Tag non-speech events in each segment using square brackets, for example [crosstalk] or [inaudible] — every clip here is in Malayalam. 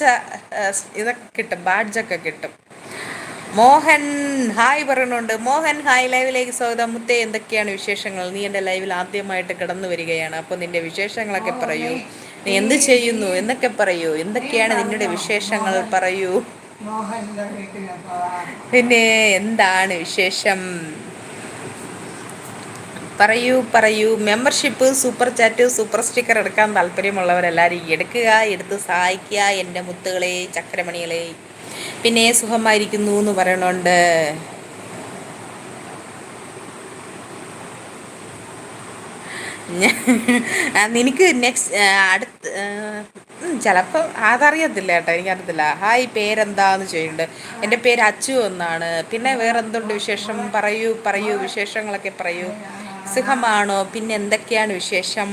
ഇതൊക്കെ കിട്ടും ബാഡ്ജൊക്കെ കിട്ടും. മോഹൻ ഹായ് പറയുന്നുണ്ട് മോഹൻ ഹായ് ലൈവിലേക്ക് സ്വാഗതം. മുത്തേ എന്തൊക്കെയാണ് വിശേഷങ്ങൾ? നീ എന്റെ ലൈവിൽ ആദ്യമായിട്ട് കിടന്നു വരികയാണ്. അപ്പോൾ നിന്റെ വിശേഷങ്ങളൊക്കെ പറയൂ. നീ എന്ത് ചെയ്യുന്നു? എന്നൊക്കെ പറയൂ. എന്തൊക്കെയാണ് നിങ്ങളുടെ വിശേഷങ്ങൾ പറയൂ. പിന്നെ എന്താണ് വിശേഷം? പറയൂ പറയൂ. Membership super chat super sticker എടുക്കാൻ താല്പര്യമുള്ളവരെല്ലാവരും എടുക്കുക എടുത്ത് സഹായിക്കുക എന്റെ മുത്തുകളെ ചക്രമണികളെ പിന്നെ സുഖമായിരിക്കുന്നു എന്ന് പറയണുണ്ട്. നിനക്ക് നെക്സ്റ്റ് അടുത്ത് ചിലപ്പോൾ അതറിയത്തില്ല കേട്ടോ എനിക്കറിയത്തില്ല. ഹായ് പേരെന്താന്ന് ചോദിക്കുന്നുണ്ട്. എന്റെ പേര് അച്ചു എന്നാണ്. പിന്നെ വേറെ എന്തുണ്ട് വിശേഷം? പറയൂ പറയൂ. വിശേഷങ്ങളൊക്കെ പറയൂ. സുഖമാണോ? പിന്നെ എന്തൊക്കെയാണ് വിശേഷം?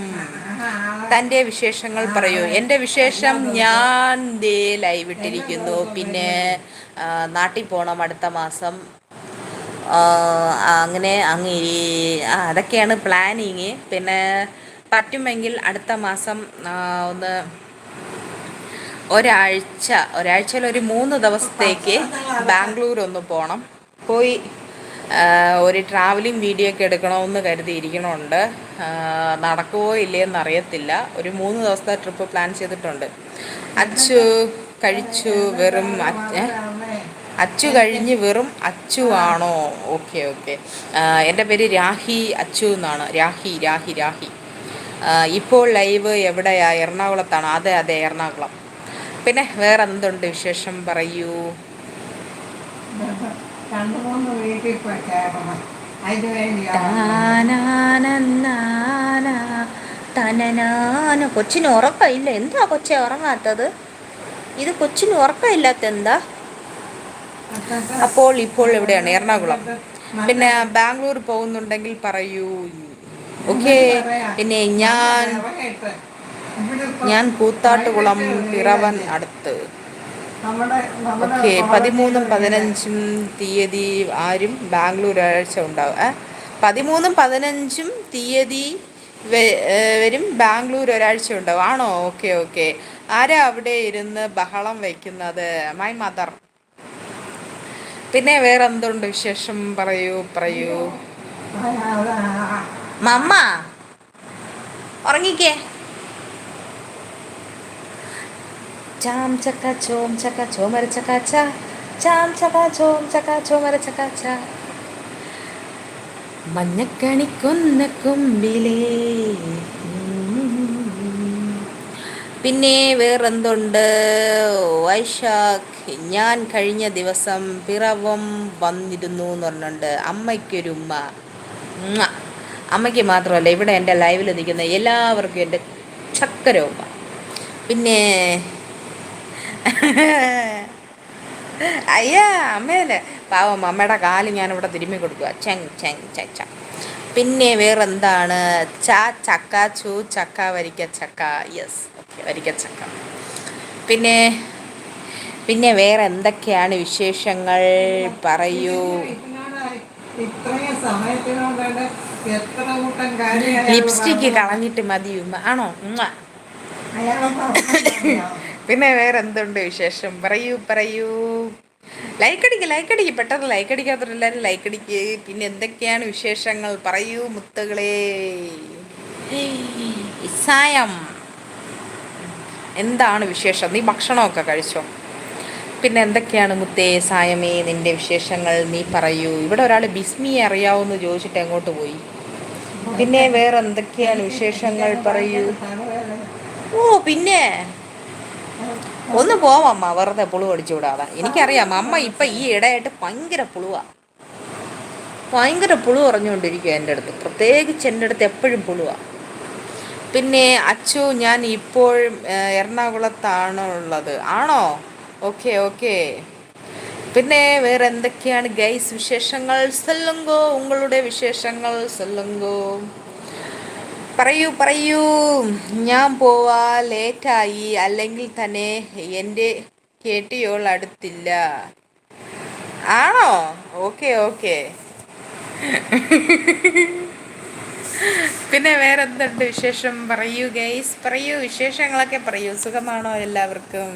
തന്റെ വിശേഷങ്ങൾ പറയൂ. എന്റെ വിശേഷം ഞാൻ ദേ ലൈവ് ഇട്ടിരിക്കുന്നു പിന്നെ നാട്ടിൽ പോകണം അടുത്ത മാസം. അങ്ങനെ അങ്ങ് അതൊക്കെയാണ് പ്ലാനിങ്. പിന്നെ പറ്റുമെങ്കിൽ അടുത്ത മാസം ഒന്ന് ഒരാഴ്ച ഒരാഴ്ചയിൽ ഒരു മൂന്ന് ദിവസത്തേക്ക് ബാംഗ്ലൂർ ഒന്ന് പോകണം പോയി ഒരു ട്രാവലിംഗ് വീഡിയോ ഒക്കെ എടുക്കണമെന്ന് കരുതിയിരിക്കണമുണ്ട് നടക്കുമോ ഇല്ലയെന്ന് അറിയത്തില്ല ഒരു മൂന്ന് ദിവസത്തെ ട്രിപ്പ് പ്ലാൻ ചെയ്തിട്ടുണ്ട്. അച്ചു കഴിച്ചു വെറും അച്ചു കഴിഞ്ഞ് വെറും അച്ചു ആണോ? Okay okay. എന്റെ പേര് രാഹി അച്ചു എന്നാണ്. രാഹി രാഹി രാഹി. ഇപ്പോൾ ലൈവ് എവിടെയാ? എറണാകുളത്താണ്. അതെ അതെ എറണാകുളം. പിന്നെ വേറെ എന്തുണ്ട് വിശേഷം? പറയൂ. രണ്ട് കൊച്ചിന് ഉറക്കമില്ല. എന്താ കൊച്ചെ ഉറങ്ങാത്തത്? ഇത് കൊച്ചിന് ഉറക്കമില്ലാത്ത എന്താ അപ്പോൾ ഇപ്പോൾ എവിടെയാണ്? എറണാകുളം. പിന്നെ ബാംഗ്ലൂർ പോകുന്നുണ്ടെങ്കിൽ പറയൂ. ഓക്കെ. പിന്നെ ഞാൻ ഞാൻ കൂത്താട്ടുകുളം പിറവൻ അടുത്ത്. ഓക്കെ പതിമൂന്നും പതിനഞ്ചും തീയതി ആരും ബാംഗ്ലൂർ ഒരാഴ്ച ഉണ്ടാവും ഏ? പതിമൂന്നും പതിനഞ്ചും തീയതി വരും ബാംഗ്ലൂർ ഒരാഴ്ച ഉണ്ടാവും. ആണോ? Okay okay. ആരാ അവിടെ ഇരുന്ന് ബഹളം വയ്ക്കുന്നത്? മൈ മദർ പിന്നെ വേറെ എന്തുണ്ട് വിശേഷം? പറയൂ പറയൂ. മമ്മ ഉറങ്ങിക്കേ. ചാം ചക്ക ചോം ചക്ക ചോമര ചക്ക ച. ചക്ക ചോം ചക്ക ചോമര ചക്ക ച. മഞ്ഞക്കണിക്കൊന്ന കൊമ്പിലേ. പിന്നെ വേറെന്തുണ്ട്? വൈശാഖ് ഞാൻ കഴിഞ്ഞ ദിവസം പിറവം വന്നിരുന്നു എന്ന് പറഞ്ഞിട്ടുണ്ട് അമ്മയ്ക്കൊരുമ്മ. അമ്മയ്ക്ക് മാത്രമല്ല ഇവിടെ എന്റെ ലൈവിൽ നിൽക്കുന്ന എല്ലാവർക്കും എന്റെ ചക്കര പിന്നെ [laughs] അയ്യാ അമ്മയല്ലേ പാവം അമ്മയുടെ കാൽ ഞാനിവിടെ തിരുമ്മി കൊടുക്കുക ചെങ് ചെങ് ചച്ച പിന്നെ വേറെ എന്താണ് ച ചക്ക ചു ചക്ക വരിക്ക ചക്ക. യെസ് ഓക്കെ വരിക്ക ചക്ക. പിന്നെ പിന്നെ വേറെ എന്തൊക്കെയാണ് വിശേഷങ്ങൾ? പറയൂ. ലിപ്സ്റ്റിക്ക് കളഞ്ഞിട്ട് മതി ആണോ? പിന്നെ വേറെ എന്തുണ്ട് വിശേഷം? പറയൂ പറയൂ. ലൈക്ക് അടിക്കുക ലൈക്ക് അടിക്കുക പെട്ടെന്ന് ലൈക്ക് അടിക്കാത്തവരെല്ലാവരും ലൈക്ക് അടിക്കുക പിന്നെ എന്തൊക്കെയാണ് വിശേഷങ്ങൾ? പറയൂ മുത്തുകളെ സായം എന്താണ് വിശേഷം? നീ ഭക്ഷണമൊക്കെ കഴിച്ചോ? പിന്നെ എന്തൊക്കെയാണ് മുത്തേ സായമേ നിന്റെ വിശേഷങ്ങൾ? നീ പറയൂ. ഇവിടെ ഒരാൾ ബിസ്മിയെ അറിയാവുന്ന ചോദിച്ചിട്ട് എങ്ങോട്ട് പോയി? പിന്നെ വേറെ എന്തൊക്കെയാണ് വിശേഷങ്ങൾ? പറയൂ. ഓ പിന്നെ ഒന്ന് പോവാമ്മ വെറുതെ പുളു അടിച്ചു വിടാതെ. എനിക്കറിയാം അമ്മ ഇപ്പം ഈ ഇടയായിട്ട് ഭയങ്കര പുളുവാ. ഭയങ്കര പുളു പറഞ്ഞുകൊണ്ടിരിക്കുക എന്റെ അടുത്ത്. പ്രത്യേകിച്ച് എന്റെ അടുത്ത് എപ്പോഴും പുളുവാ. പിന്നെ അച്ചു ഞാൻ ഇപ്പോഴും എറണാകുളത്താണ് ഉള്ളത് ആണോ? Okay okay. പിന്നെ വേറെ എന്തൊക്കെയാണ് ഗൈസ് വിശേഷങ്ങൾ? സെല്ലുങ്കോ. ഉങ്ങളുടെ വിശേഷങ്ങൾ സൊല്ലുങ്കോ. പറയൂ പറയൂ. ഞാൻ പോവാ ലേറ്റായി. അല്ലെങ്കിൽ തന്നെ എന്റെ കേട്ടിയോൾ അടുത്തില്ല. ആണോ? Okay okay. പിന്നെ വേറെ എന്തുണ്ട് വിശേഷം? പറയൂ ഗൈസ്. പറയൂ വിശേഷങ്ങളൊക്കെ പറയൂ. സുഖമാണോ എല്ലാവർക്കും?